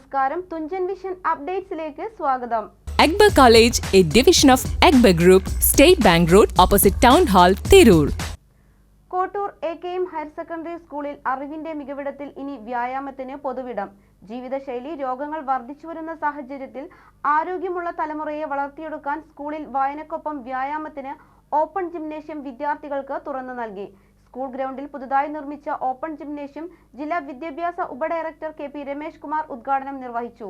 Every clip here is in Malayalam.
നമസ്കാരം. തുഞ്ചൻ വിഷൻ അപ്ഡേറ്റ്സിലേക്ക് സ്വാഗതം. Akbar college a division of Akbar group state bank road opposite town hall Tirur. Kottur A K M higher secondary സ്കൂളിൽ അറിവിന്റെ മികവിടത്തിൽ ഇനി വ്യായാമത്തിന് പൊതുവിടം. ജീവിതശൈലി രോഗങ്ങൾ വർദ്ധിച്ചു വരുന്ന സാഹചര്യത്തിൽ ആരോഗ്യമുള്ള തലമുറയെ വളർത്തിയെടുക്കാൻ സ്കൂളിൽ വായനക്കൊപ്പം വ്യായാമത്തിന് ഓപ്പൺ ജിംനേഷ്യം വിദ്യാർത്ഥികൾക്ക് തുറന്നു നൽകി. സ്കൂൾ ഗ്രൗണ്ടിൽ പുതുതായി നിർമ്മിച്ച ഓപ്പൺ ജിംനേഷ്യം ജില്ലാ വിദ്യാഭ്യാസ ഉപഡയറക്ടർ കെ പി രമേശ് കുമാർ ഉദ്ഘാടനം നിർവഹിച്ചു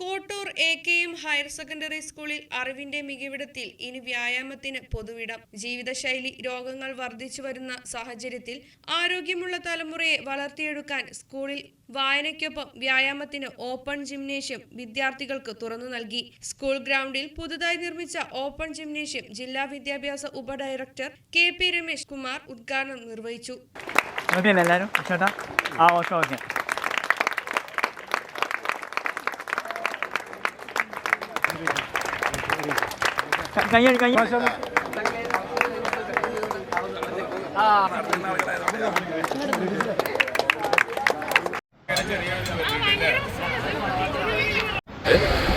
Kottur A K M higher secondary സ്കൂളിൽ അറിവിന്റെ മികവിടത്തിൽ ഇനി വ്യായാമത്തിന് പൊതുവിടം. ജീവിതശൈലി രോഗങ്ങൾ വർദ്ധിച്ചു വരുന്ന സാഹചര്യത്തിൽ ആരോഗ്യമുള്ള തലമുറയെ വളർത്തിയെടുക്കാൻ സ്കൂളിൽ വായനയ്ക്കൊപ്പം വ്യായാമത്തിന് ഓപ്പൺ ജിംനേഷ്യം വിദ്യാർത്ഥികൾക്ക് തുറന്നു നൽകി. സ്കൂൾ ഗ്രൗണ്ടിൽ പുതുതായി നിർമ്മിച്ച ഓപ്പൺ ജിംനേഷ്യം ജില്ലാ വിദ്യാഭ്യാസ ഉപഡയറക്ടർ കെ പി രമേശ് കുമാർ ഉദ്ഘാടനം നിർവഹിച്ചു. എല്ലാവരും. ആ കൈ കൈ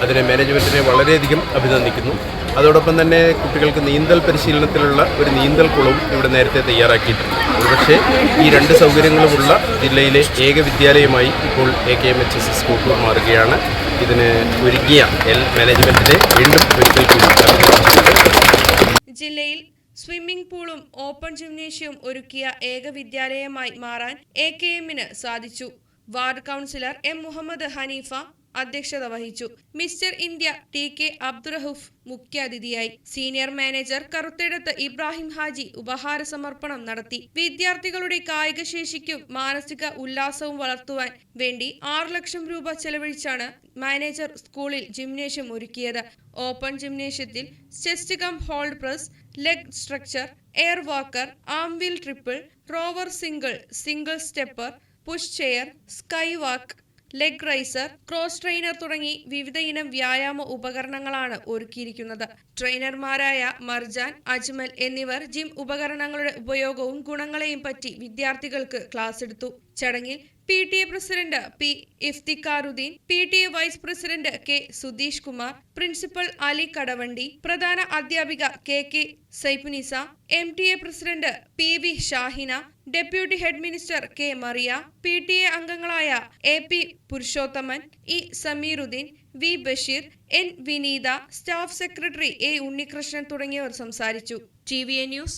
അതിനെ മാനേജ്മെന്റിനെ വളരെയധികം അഭിനന്ദിക്കുന്നു. അതോടൊപ്പം തന്നെ കുട്ടികൾക്ക് നീന്തൽ പരിശീലനത്തിലുള്ള ഒരു നീന്തൽ കുളവും ഇവിടെ നേരത്തെ തയ്യാറാക്കിയിട്ടുണ്ട്. ഒരുപക്ഷെ ഈ രണ്ട് സൗകര്യങ്ങളുമുള്ള ജില്ലയിലെ ഏക വിദ്യാലയമായി ഇപ്പോൾ A K M H S S Kottur മാറുകയാണ്. ഇതിന് ഒരുക്കിയ എൽ മാനേജ്മെന്റിനെ വീണ്ടും ജില്ലയിൽ സ്വിമ്മിംഗ് പൂളും ഓപ്പൺ ജിംനേഷ്യവും ഒരുക്കിയ ഏക വിദ്യാലയമായി മാറാൻ എ കെ എമ്മിന് സാധിച്ചു. Ward councillor M Muhammad Haneefa അധ്യക്ഷത വഹിച്ചു. Mister India T K Abdurahoof മുഖ്യാതിഥിയായി. സീനിയർ മാനേജർ കറുത്തെടുത്ത് ഇബ്രാഹിം ഹാജി ഉപഹാര സമർപ്പണം നടത്തി. വിദ്യാർത്ഥികളുടെ കായികശേഷിക്കും മാനസിക ഉല്ലാസവും വളർത്തുവാൻ വേണ്ടി ആറ് ലക്ഷം രൂപ ചെലവഴിച്ചാണ് മാനേജർ സ്കൂളിൽ ജിംനേഷ്യം ഒരുക്കിയത്. Open ജിംനേഷ്യത്തിൽ chest cum hold press leg structure air walker arm wheel triple rower single single stepper push chair sky walk leg raiser cross trainer തുടങ്ങി വിവിധ ഇനം വ്യായാമ ഉപകരണങ്ങളാണ് ഒരുക്കിയിരിക്കുന്നത്. ട്രെയിനർമാരായ മർജാൻ അജ്മൽ എന്നിവർ ജിം ഉപകരണങ്ങളുടെ ഉപയോഗവും ഗുണങ്ങളെയും പറ്റി വിദ്യാർത്ഥികൾക്ക് ക്ലാസ് എടുത്തു. ചടങ്ങിൽ P T A president P Iftikharuddin P T A vice president K Sudheesh Kumar principal Ali Kadavandi പ്രധാന അധ്യാപിക K K Saifunnisa M T A president P V Shahina deputy head minister K Mariya P T A അംഗങ്ങളായ A P Purushothaman E Sameeruddin V Basheer N Vineetha staff secretary A Unnikrishnan തുടങ്ങിയവർ സംസാരിച്ചു. T V A news